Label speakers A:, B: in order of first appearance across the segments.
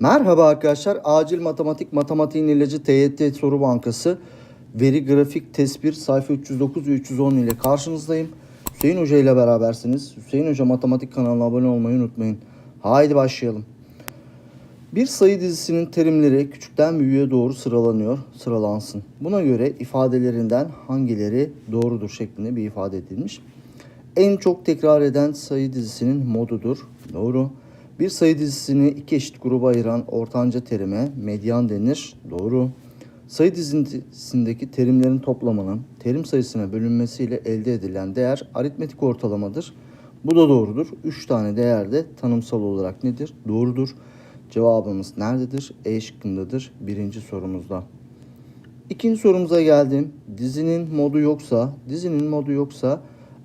A: Merhaba arkadaşlar. Acil Matematik Matematiğin ilacı TYT Soru Bankası Veri Grafik Test 1 sayfa 309 ve 310 ile karşınızdayım. Hüseyin Hoca ile berabersiniz. Hüseyin Hoca Matematik kanalına abone olmayı unutmayın. Haydi başlayalım. Bir sayı dizisinin terimleri küçükten büyüğe doğru sıralanıyor, sıralansın. Buna göre ifadelerinden hangileri doğrudur şeklinde bir ifade edilmiş. En çok tekrar eden sayı dizisinin modudur. Doğru. Bir sayı dizisini iki eşit gruba ayıran ortanca terime medyan denir. Doğru. Sayı dizisindeki terimlerin toplamının terim sayısına bölünmesiyle elde edilen değer aritmetik ortalamadır. Bu da doğrudur. 3 tane değer de tanımsal olarak nedir? Doğrudur. Cevabımız nerededir? E şıkkındadır birinci sorumuzda. İkinci sorumuza geldim. Dizinin modu yoksa, dizinin modu yoksa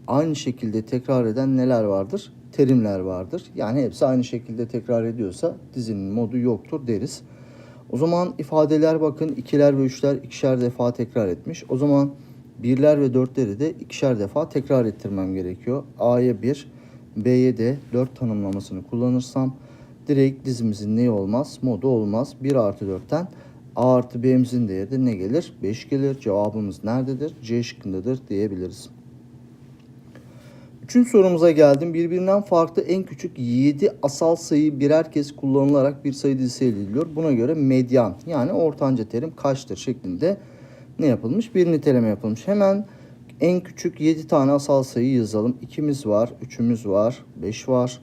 A: aynı şekilde tekrar eden neler vardır? Terimler vardır. Yani hepsi aynı şekilde tekrar ediyorsa dizinin modu yoktur deriz. O zaman ifadeler bakın ikiler ve üçler ikişer defa tekrar etmiş. O zaman birler ve dörtleri de ikişer defa tekrar ettirmem gerekiyor. A'ya 1, B'ye de 4 tanımlamasını kullanırsam direkt dizimizin neyi olmaz? Modu olmaz. 1 artı 4'ten A artı B'mizin değeri de ne gelir? 5 gelir. Cevabımız nerededir? C şıkkındadır diyebiliriz. Üçüncü sorumuza geldim. Birbirinden farklı en küçük 7 asal sayı birer kez kullanılarak bir sayı dizisi elde ediliyor. Buna göre medyan yani ortanca terim kaçtır şeklinde ne yapılmış? Bir niteleme yapılmış. Hemen en küçük 7 tane asal sayı yazalım. 2'miz var, 3'ümüz var, 5 var,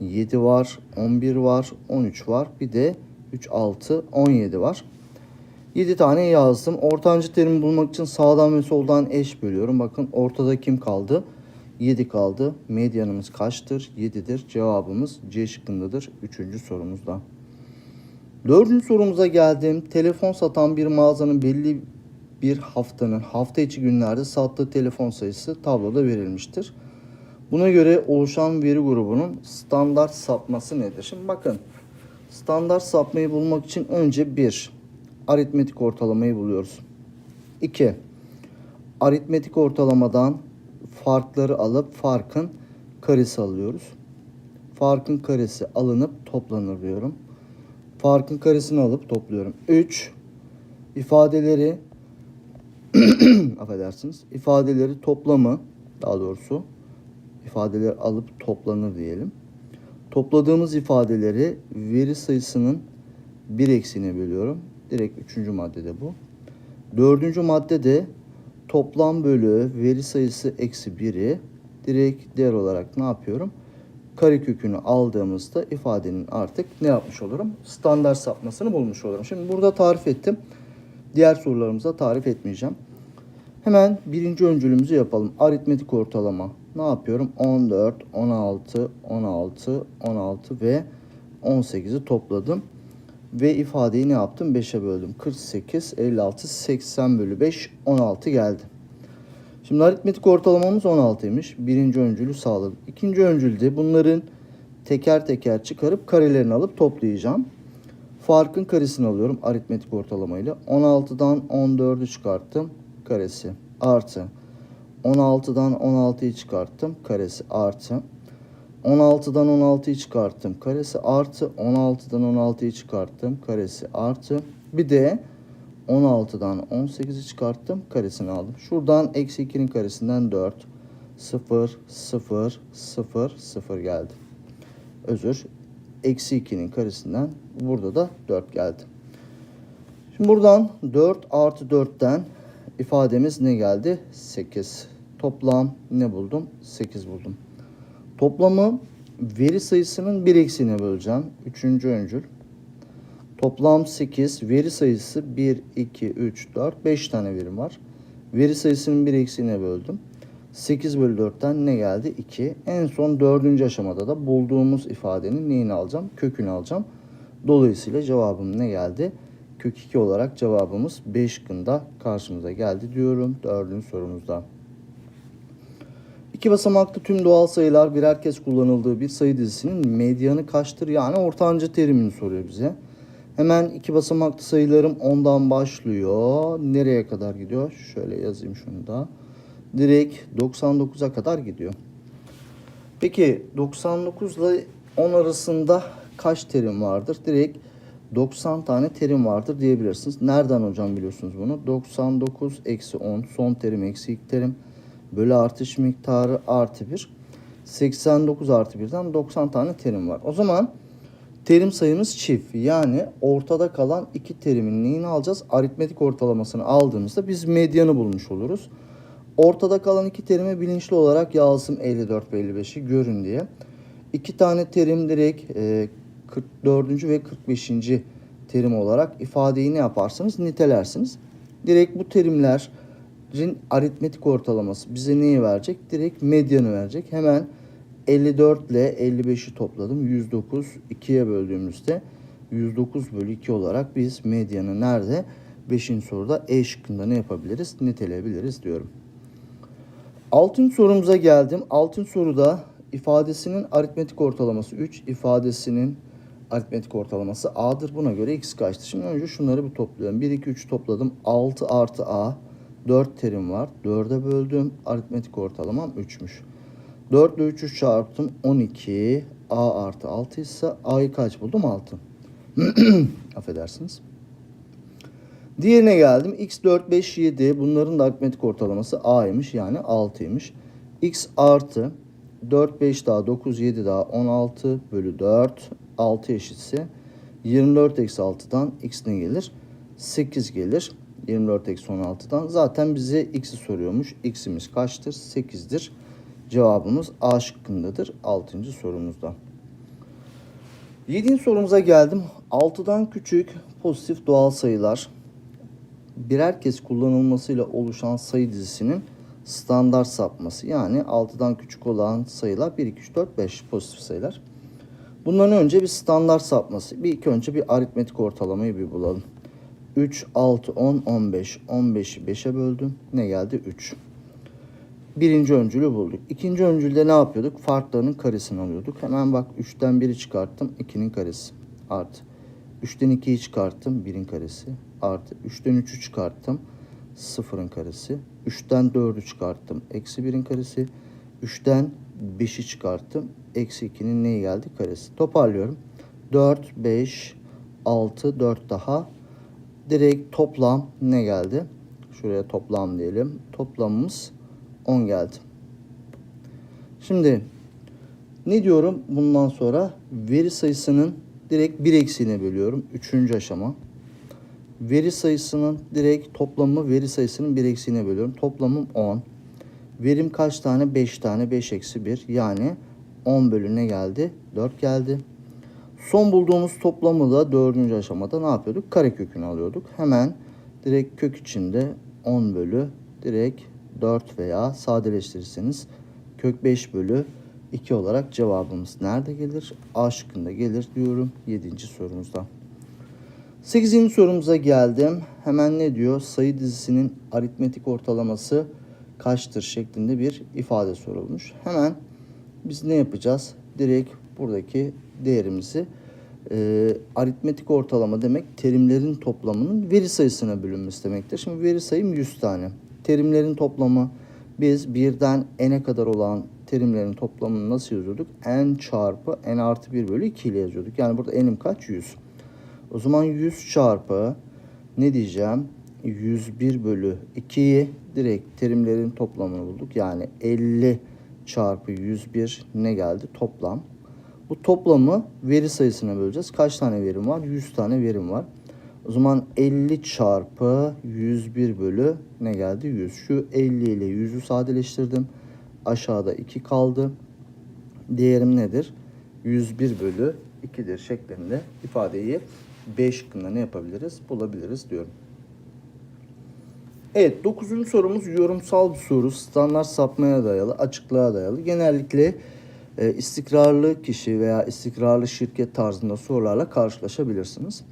A: 7 var, 11 var, 13 var. Bir de 3, 6, 17 var. 7 tane yazdım. Ortancı terimi bulmak için sağdan ve soldan eş bölüyorum. Bakın ortada kim kaldı? 7 kaldı. Medyanımız kaçtır? 7'dir. Cevabımız C şıkkındadır. Üçüncü sorumuzda. Dördüncü sorumuza geldim. Telefon satan bir mağazanın belli bir haftanın hafta içi günlerde sattığı telefon sayısı tabloda verilmiştir. Buna göre oluşan veri grubunun standart sapması nedir? Şimdi bakın standart sapmayı bulmak için önce bir aritmetik ortalamayı buluyoruz. 2. Aritmetik ortalamadan farkları alıp farkın karesi alıyoruz. Farkın karesi alınıp toplanır diyorum. Farkın karesini alıp topluyorum. 3. ifadeleri affedersiniz. ifadeleri toplamı daha doğrusu ifadeleri alıp toplanır diyelim. Topladığımız ifadeleri veri sayısının bir eksiğine bölüyorum. Direkt üçüncü maddede bu. Dördüncü maddede toplam bölü veri sayısı eksi 1'i direkt değer olarak ne yapıyorum? Karekökünü aldığımızda ifadenin artık ne yapmış olurum? Standart sapmasını bulmuş olurum. Şimdi burada tarif ettim. Diğer sorularımıza tarif etmeyeceğim. Hemen birinci öncülümüzü yapalım. Aritmetik ortalama. Ne yapıyorum? 14, 16, 16, 16 ve 18'i topladım. Ve ifadeyi ne yaptım? 5'e böldüm. 48, 56, 80 bölü 5, 16 geldi. Şimdi aritmetik ortalamamız 16'ymış. Birinci öncülü sağladım. İkinci öncülde bunların teker teker çıkarıp karelerini alıp toplayacağım. Farkın karesini alıyorum aritmetik ortalamayla. 16'dan 14'ü çıkarttım. Karesi artı. 16'dan 16'yı çıkarttım. Karesi artı. 16'dan 16'yı çıkarttım. Karesi artı 16'dan 16'yı çıkarttım. Karesi artı. Bir de 16'dan 18'i çıkarttım. Karesini aldım. Şuradan eksi 2'nin karesinden 4. 0, 0, 0, 0 geldi. Özür. Eksi 2'nin karesinden burada da 4 geldi. Şimdi buradan 4 artı 4'ten ifademiz ne geldi? 8. Toplam ne buldum? 8 buldum. Toplamı veri sayısının bir eksiğine böleceğim. Üçüncü öncül. Toplam 8. Veri sayısı 1, 2, 3, 4, 5 tane verim var. Veri sayısının bir eksiğine böldüm. 8 bölü 4'ten ne geldi? 2. En son dördüncü aşamada da bulduğumuz ifadenin neyini alacağım? Kökünü alacağım. Dolayısıyla cevabım ne geldi? Kök 2 olarak cevabımız 5 şıkkında karşımıza geldi diyorum dördüncü sorumuzda. İki basamaklı tüm doğal sayılar birer kez kullanıldığı bir sayı dizisinin medyanı kaçtır? Yani ortanca terimini soruyor bize. Hemen iki basamaklı sayılarım 10'dan başlıyor. Nereye kadar gidiyor? Şöyle yazayım şunu da. Direkt 99'a kadar gidiyor. Peki 99 ile 10 arasında kaç terim vardır? Direkt 90 tane terim vardır diyebilirsiniz. Nereden hocam biliyorsunuz bunu? 99 eksi 10 son terim eksi ilk terim bölü artış miktarı artı 1. 89 artı 1'den 90 tane terim var. O zaman terim sayımız çift. Yani ortada kalan iki terimin neyini alacağız? Aritmetik ortalamasını aldığımızda biz medyanı bulmuş oluruz. Ortada kalan iki terimi bilinçli olarak yazdım 54 ve 55'i görün diye. İki tane terim direkt e, 44. ve 45. terim olarak ifadeyi ne yaparsanız nitelersiniz. Direkt bu terimlerin aritmetik ortalaması bize neyi verecek? Direkt medyanı verecek. Hemen 54 ile 55'i topladım. 109 2'ye böldüğümüzde 109 bölü 2 olarak biz medyanı nerede? 5. soruda E şıkkında ne yapabiliriz? Niteleyebiliriz diyorum. Altın sorumuza geldim. Altın soruda ifadesinin aritmetik ortalaması 3, ifadesinin aritmetik ortalaması A'dır. Buna göre X kaçtır? Şimdi önce şunları bir topluyorum. 1, 2, 3 topladım. 6 artı A. 4 terim var. 4'e böldüm. Aritmetik ortalamam 3'müş. 4 ile 3'ü çarptım. 12. A artı 6 ise A'yı kaç buldum? 6. Affedersiniz. Diğerine geldim. X 4, 5, 7. Bunların da aritmetik ortalaması A'ymış. Yani 6'ymış. X artı 4, 5 daha 9, 7 daha 16 bölü 4. 6 eşitse 24 eksi 6'dan X ne gelir? 8 gelir. 24 eksi 16'dan. Zaten bize X'i soruyormuş. X'imiz kaçtır? 8'dir. Cevabımız A şıkkındadır. 6. sorumuzda. 7. sorumuza geldim. 6'dan küçük pozitif doğal sayılar birer kez kullanılmasıyla oluşan sayı dizisinin standart sapması. Yani 6'dan küçük olan sayılar 1, 2, 3, 4, 5 pozitif sayılar. Bundan önce bir standart sapması. Bir ilk önce bir aritmetik ortalamayı bir bulalım. 3, 6, 10, 15. 15'i 5'e böldüm. Ne geldi? 3. Birinci öncülü bulduk. İkinci öncülde ne yapıyorduk? Farklarının karesini alıyorduk. Hemen bak 3'ten 1'i çıkarttım. 2'nin karesi. Artı. 3'ten 2'yi çıkarttım. 1'in karesi. Artı. 3'ten 3'ü çıkarttım. 0'ın karesi. 3'ten 4'ü çıkarttım. Eksi 1'in karesi. 3'ten 5'i çıkarttım. Eksi 2'nin neyi geldi? Karesi. Toparlıyorum. 4, 5, 6, 4 daha. Direkt toplam ne geldi? Şuraya toplam diyelim. Toplamımız 10 geldi. Şimdi ne diyorum bundan sonra? Veri sayısının direkt bir eksiğine bölüyorum. Üçüncü aşama. Veri sayısının direkt toplamı veri sayısının bir eksiğine bölüyorum. Toplamım 10. Verim kaç tane? 5 tane. 5 eksi 1. Yani 10 bölü ne geldi? 4 geldi. Son bulduğumuz toplamı da dördüncü aşamada ne yapıyorduk? Karekökünü alıyorduk. Hemen direkt kök içinde 10 bölü direkt 4 veya sadeleştirirseniz kök 5 bölü 2 olarak cevabımız nerede gelir? A şıkkında gelir diyorum 7. sorumuzda. 8. sorumuza geldim. Hemen ne diyor? Sayı dizisinin aritmetik ortalaması kaçtır şeklinde bir ifade sorulmuş. Hemen biz ne yapacağız? Direkt buradaki değerimizi e, aritmetik ortalama demek terimlerin toplamının veri sayısına bölünmesi demektir. Şimdi veri sayım 100 tane. Terimlerin toplamı biz birden n'e kadar olan terimlerin toplamını nasıl yazıyorduk? n çarpı n artı 1 bölü 2 ile yazıyorduk. Yani burada n'im kaç? 100. O zaman 100 çarpı ne diyeceğim? 101 bölü 2'yi direkt terimlerin toplamını bulduk. Yani 50 çarpı 101 ne geldi? Toplam. Bu toplamı veri sayısına böleceğiz. Kaç tane verim var? 100 tane verim var. O zaman 50 çarpı 101 bölü ne geldi? 100. Şu 50 ile 100'ü sadeleştirdim. Aşağıda 2 kaldı. Değerim nedir? 101 bölü 2'dir şeklinde ifadeyi B şıkkında ne yapabiliriz? Bulabiliriz diyorum. Evet 9. sorumuz yorumsal bir soru. Standart sapmaya dayalı, açıklığa dayalı. Genellikle e, istikrarlı kişi veya istikrarlı şirket tarzında sorularla karşılaşabilirsiniz.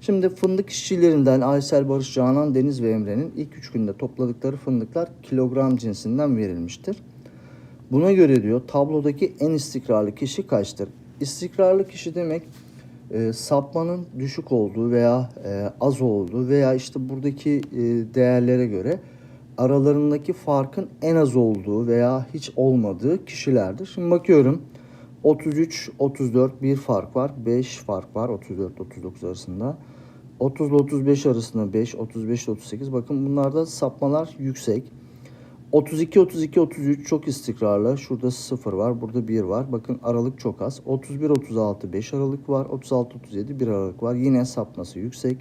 A: Şimdi fındık işçilerinden Aysel Barış Canan Deniz ve Emre'nin ilk üç günde topladıkları fındıklar kilogram cinsinden verilmiştir. Buna göre diyor tablodaki en istikrarlı kişi kaçtır? İstikrarlı kişi demek e, sapmanın düşük olduğu veya e, az olduğu veya işte buradaki e, değerlere göre aralarındaki farkın en az olduğu veya hiç olmadığı kişilerdir. Şimdi bakıyorum 33, 34 bir fark var. 5 fark var 34 39 arasında. 30 ile 35 arasında 5, 35 ile 38. Bakın bunlarda sapmalar yüksek. 32, 32, 33 çok istikrarlı. Şurada 0 var, burada 1 var. Bakın aralık çok az. 31, 36 5 aralık var. 36, 37 1 aralık var. Yine sapması yüksek.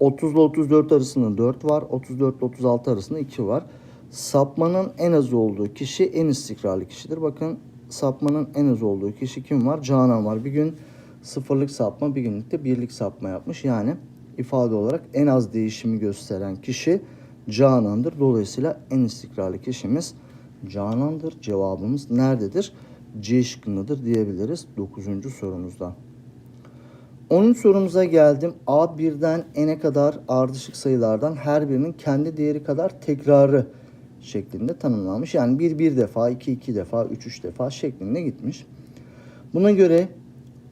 A: 30 ile 34 arasında 4 var. 34 ile 36 arasında 2 var. Sapmanın en az olduğu kişi en istikrarlı kişidir. Bakın sapmanın en az olduğu kişi kim var? Canan var. Bir gün sıfırlık sapma, bir günlük de birlik sapma yapmış. Yani ifade olarak en az değişimi gösteren kişi Canan'dır. Dolayısıyla en istikrarlı kişimiz Canan'dır. Cevabımız nerededir? C şıkkındadır diyebiliriz 9. sorumuzda. 10. sorumuza geldim. A birden n'e kadar ardışık sayılardan her birinin kendi değeri kadar tekrarı şeklinde tanımlanmış. Yani 1 bir defa, 2 iki defa, 3 üç defa şeklinde gitmiş. Buna göre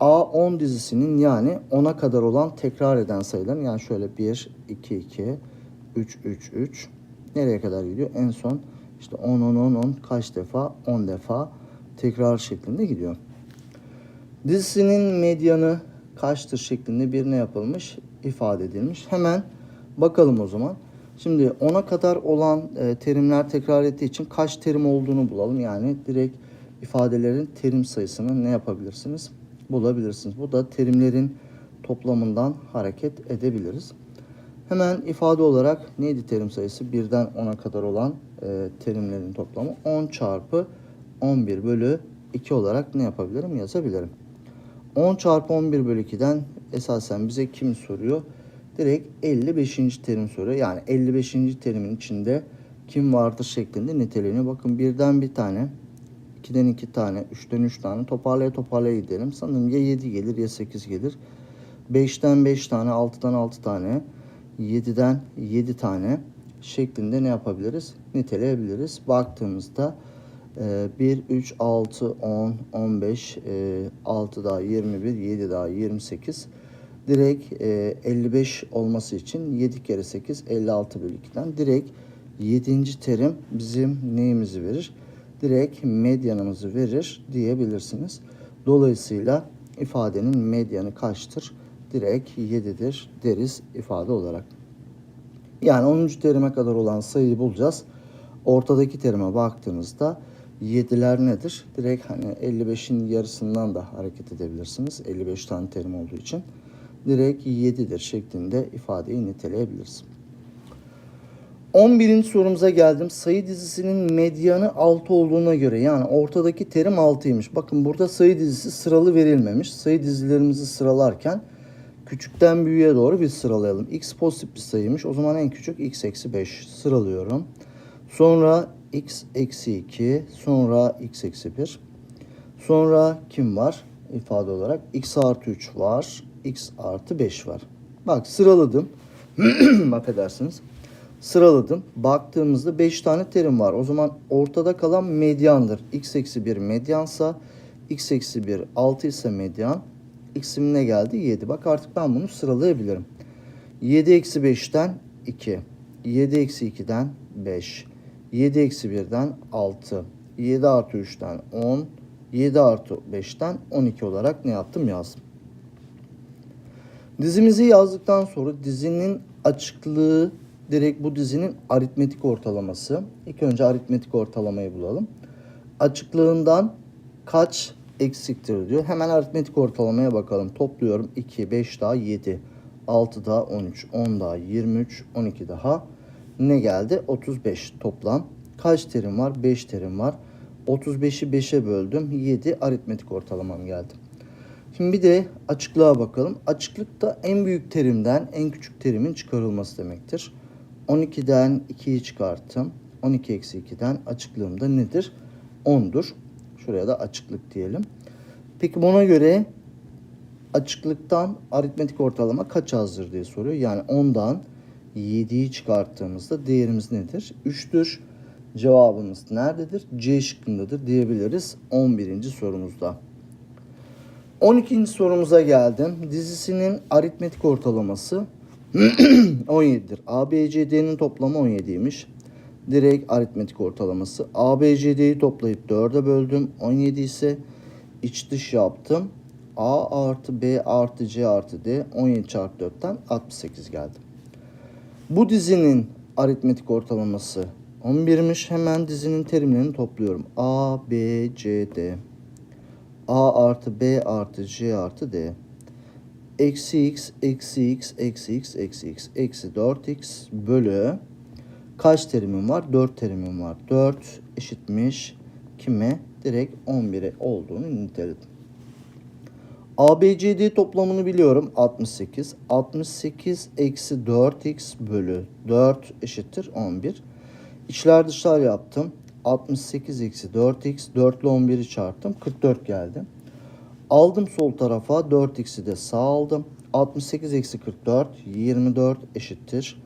A: A10 dizisinin yani 10'a kadar olan tekrar eden sayıların yani şöyle 1, 2, 2, 3, 3, 3 nereye kadar gidiyor? En son işte 10, 10, 10, 10 kaç defa? 10 defa tekrar şeklinde gidiyor. Dizisinin medyanı kaçtır şeklinde bir ne yapılmış? ifade edilmiş. Hemen bakalım o zaman. Şimdi 10'a kadar olan e, terimler tekrar ettiği için kaç terim olduğunu bulalım. Yani direkt ifadelerin terim sayısını ne yapabilirsiniz? Bulabilirsiniz. Bu da terimlerin toplamından hareket edebiliriz. Hemen ifade olarak neydi terim sayısı? 1'den 10'a kadar olan e, terimlerin toplamı 10 çarpı 11 bölü 2 olarak ne yapabilirim? Yazabilirim. 10 çarpı 11 bölü 2'den esasen bize kim soruyor? Direkt 55. terim soruyor. Yani 55. terimin içinde kim vardır şeklinde niteleniyor. Bakın birden bir tane, 2'den 2 tane, 3'ten 3 tane toparlaya toparlaya gidelim. Sanırım ya 7 gelir ya 8 gelir. 5'ten 5 tane, 6'dan 6 tane, 7'den 7 tane şeklinde ne yapabiliriz? Niteleyebiliriz. Baktığımızda 1, 3, 6, 10, 15, e, 6 daha 21, 7 daha 28. Direkt e, 55 olması için 7 kere 8, 56 bölü 2'den direkt 7. terim bizim neyimizi verir? Direkt medyanımızı verir diyebilirsiniz. Dolayısıyla ifadenin medyanı kaçtır? Direkt 7'dir deriz ifade olarak. Yani 10. terime kadar olan sayıyı bulacağız. Ortadaki terime baktığınızda 7'ler nedir? Direkt hani 55'in yarısından da hareket edebilirsiniz. 55 tane terim olduğu için. Direkt 7'dir şeklinde ifadeyi niteleyebiliriz. 11. sorumuza geldim. Sayı dizisinin medyanı 6 olduğuna göre yani ortadaki terim 6'ymış. Bakın burada sayı dizisi sıralı verilmemiş. Sayı dizilerimizi sıralarken küçükten büyüğe doğru bir sıralayalım. X pozitif bir sayıymış. O zaman en küçük x eksi 5 sıralıyorum. Sonra x eksi 2, sonra x eksi 1. Sonra kim var? ifade olarak x artı 3 var, x artı 5 var. Bak sıraladım. Affedersiniz. Sıraladım. Baktığımızda 5 tane terim var. O zaman ortada kalan medyandır. x eksi 1 medyansa x eksi 1 6 ise medyan. x'im ne geldi? 7. Bak artık ben bunu sıralayabilirim. 7 eksi 5'ten 2. 7 eksi 2'den 5. 7 eksi 1'den 6. 7 artı 3'ten 10. 7 artı 5'ten 12 olarak ne yaptım yazdım. Dizimizi yazdıktan sonra dizinin açıklığı direkt bu dizinin aritmetik ortalaması. İlk önce aritmetik ortalamayı bulalım. Açıklığından kaç eksiktir diyor. Hemen aritmetik ortalamaya bakalım. Topluyorum 2, 5 daha 7, 6 daha 13, 10 daha 23, 12 daha ne geldi? 35 toplam. Kaç terim var? 5 terim var. 35'i 5'e böldüm. 7 aritmetik ortalamam geldi. Şimdi bir de açıklığa bakalım. Açıklık da en büyük terimden en küçük terimin çıkarılması demektir. 12'den 2'yi çıkarttım. 12 eksi 2'den açıklığım da nedir? 10'dur. Şuraya da açıklık diyelim. Peki buna göre açıklıktan aritmetik ortalama kaç azdır diye soruyor. Yani 10'dan 7'yi çıkarttığımızda değerimiz nedir? 3'tür. Cevabımız nerededir? C şıkkındadır diyebiliriz 11. sorumuzda. 12. sorumuza geldim. Dizisinin aritmetik ortalaması 17'dir. ABCD'nin toplamı 17'ymiş. Direkt aritmetik ortalaması. ABCD'yi toplayıp 4'e böldüm. 17 ise iç dış yaptım. A artı B artı C artı D 17 çarpı 4'ten 68 geldi. Bu dizinin aritmetik ortalaması 11'miş. Hemen dizinin terimlerini topluyorum. A, B, C, D. A artı B artı C artı D. Eksi x, eksi x, eksi x, eksi x, eksi 4x bölü kaç terimim var? 4 terimim var. 4 eşitmiş kime? Direkt 11'e olduğunu niteledim. ABCD toplamını biliyorum 68. 68 eksi 4x bölü 4 eşittir 11. İçler dışlar yaptım. 68 eksi 4x 4 ile 11'i çarptım. 44 geldi. Aldım sol tarafa 4x'i de sağ aldım. 68 eksi 44 24 eşittir.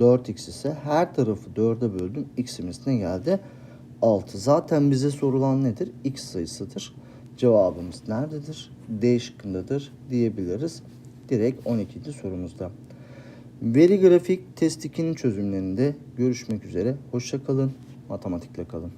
A: 4x ise her tarafı 4'e böldüm. X'imiz ne geldi? 6. Zaten bize sorulan nedir? X sayısıdır. Cevabımız nerededir? D şıkkındadır diyebiliriz. Direkt 12. sorumuzda. Veri grafik test 2'nin çözümlerinde görüşmek üzere. Hoşça kalın. Matematikle kalın.